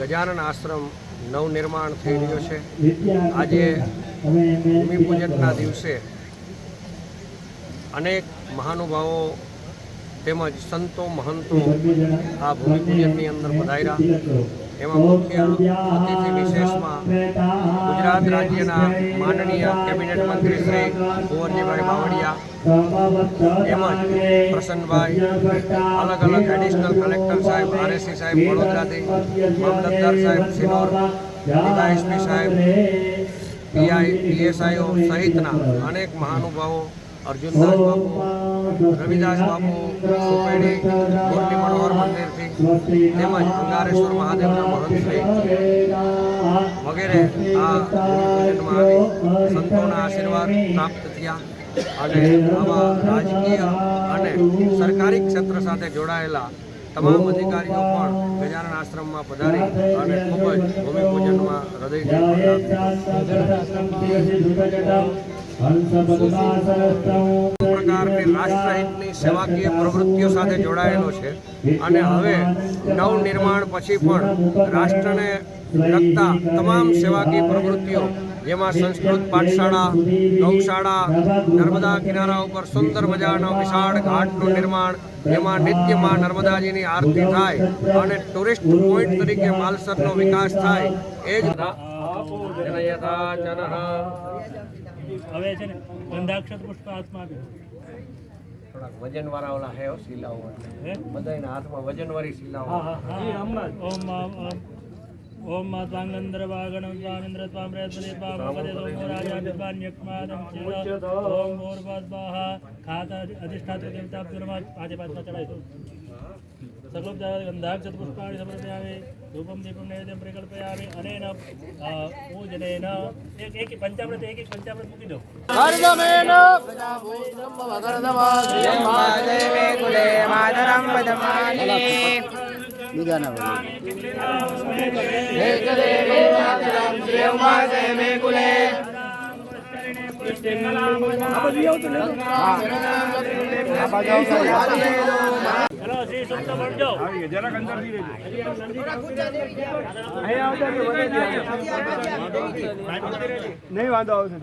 ગજાનન આશ્રમ નવનિર્માણ થઈ રહ્યો છે. આજે ભૂમિપૂજનના દિવસે અનેક મહાનુભાવો તેમજ સંતો મહંતો આ ભૂમિપૂજનની અંદર પધાર્યા. એમાં મુખ્ય અતિથિ વિશેષમાં ગુજરાત રાજ્યના માનનીય કેબિનેટ મંત્રી શ્રી કુંવરજીભાઈ બાવળિયા તેમજ પ્રસન્નભાઈ, અલગ અલગ એડિશનલ કલેક્ટર સાહેબ આરએસી સાહેબ, વડોદરાથી, મામલતદાર સાહેબ, સિનોર ડીવાયએસપી સાહેબ પીઆઈ પીએસઆઈઓ સહિતના અનેક મહાનુભાવો અર્જુનદાસ બાપુ રવિદાસ બાપુ સુપેડી મુરલી મનોહર મંદિરથી તેમજ અંગારેશ્વર મહાદેવના મહંતશ્રી વગેરે આ પૂજનમાં આવી સંતોના આશીર્વાદ પ્રાપ્ત થયા અને આવા રાજકીય અને સરકારી ક્ષેત્ર સાથે જોડાયેલા તમામ અધિકારીઓ પણ ગજાનન આશ્રમમાં પધારી અને ખૂબ જ ભૂમિપૂજનમાં હૃદયથી પ્રકારની રાષ્ટ્રહિતની સેવાકીય પ્રવૃત્તિઓ સાથે જોડાયેલો છે. અને હવે નવનિર્માણ પછી પણ રાષ્ટ્રને લગતા તમામ સેવાકીય પ્રવૃત્તિઓ, જેમાં સંસ્કૃત પાઠશાળા ગૌશાળા નર્મદા કિનારા ઉપર સુંદર મજાનો વિશાળ ઘાટનું નિર્માણ જેમાં નિત્યમાં નર્મદાજીની આરતી થાય અને ટુરિસ્ટ પોઈન્ટ તરીકે માલસરનો વિકાસ થાય, એ જ હવે છે ને ગંધાક્ષત પુષ્પ હાથમાં આપ્યું થોડાક ઓલા હે હો શીલાઓ. હે? બધાના હાથમાં વજનવાળી શીલાઓ. ઓમ ઓમ ત્વાંગંદ્ર વાગણ ત્વામિન્દ્ર ત્વામ પ્રયત્ને ત્વામપદે સોમો રાજા વિદ્વાન્યક્માદમ ચિર ઓમ ભૂર્ભસ્વાહ ખાત અધિષ્ઠાત્ર દેવતાભ્યો નમઃ પાંચે પાંચમાં ચડાવીશું સકલોપચાર ગંધાક્ષર પુષ્પાણી સમર્પયામે ધૂપમ દીપમ નૈવેદ્યમ પ્રકલ્પયામે અનેન અ, પૂજનેન એક એક પંચામૃત એક એક પંચામૃત મૂકી દો ચલો શ્રી સુપ્ત ભણજો નહીં વાંધો આવશે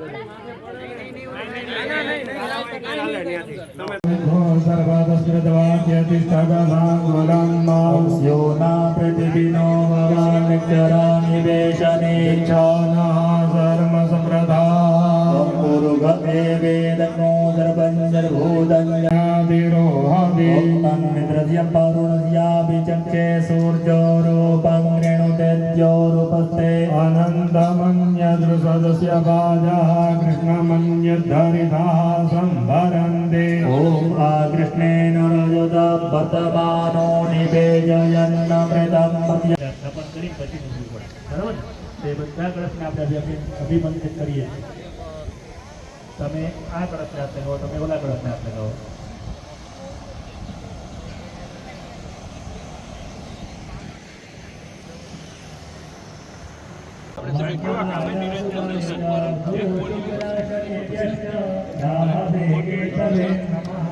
प्रतिबिनो भवानिवेशने गुरुगमे वेदनो दर्पञ्जर्भूतञ्जाभिरोहमिन्द्रस्य परुणस्याभिचक्षे सूर्योरूपं रेणुतेद्योरूपस्ते अनन्तमन्यदृसदस्य बाजाः कृष्णमन्यद्धरिताः सम्भरन्ति ॐ आकृष्णेन रजतपतमानो निवेजयन्न मृतं पत्य શપથ કરી પછી મૂકવું પડે બરાબર ને તે બધા કળશને આપણે અભિ- અભિમંત્રિત કરીએ છીએ તમે આ કળશને હાથ લગાવો તમે ઓલા કળશને હાથ લગાવો.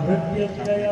મૃત્યુંજય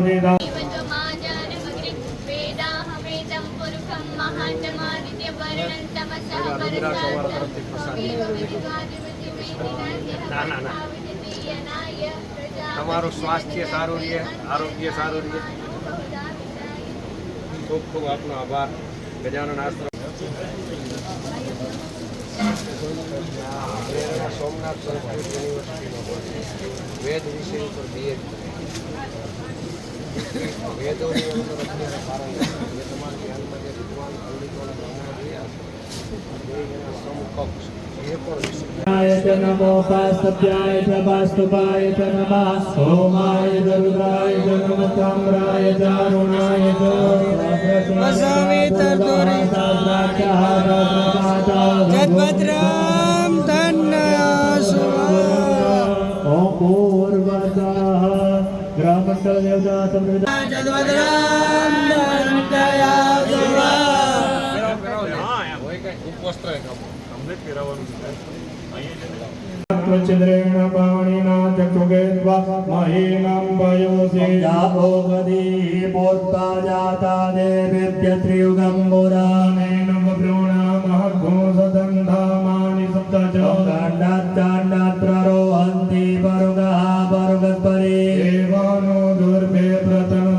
वेदा ના ના ના તમારું સ્વાસ્થ્ય સારું રહે આરોગ્ય સારું રહે ખૂબ ખૂબ આપનો આભાર ગજાનન આશ્રમ સોમનાથ સંસ્કૃત યુનિવર્સિટીનો વેદ વિષય ઉપર બીએડ ವೇದೋನಿಗಳನ್ನು ರಚನೆಯ ಕಾರಣ ವೇದಮಾನಿ ಹನುಮನೆ ವಿದ್ವಾನ್ ಪಂಡಿತೋಳ ಬ್ರಹ್ಮಣಿ ಸಮುಖ य ગ્રામ મંડળ દેવતા ચંદ્રેણ પાવણીના ચક્ષુગેત્વા મહીનામ પયોસે જાભોગદી પોત્તા જાતા દેવેભ્ય ત્રિયુગમ પુરાણેન दुर्भे प्रतन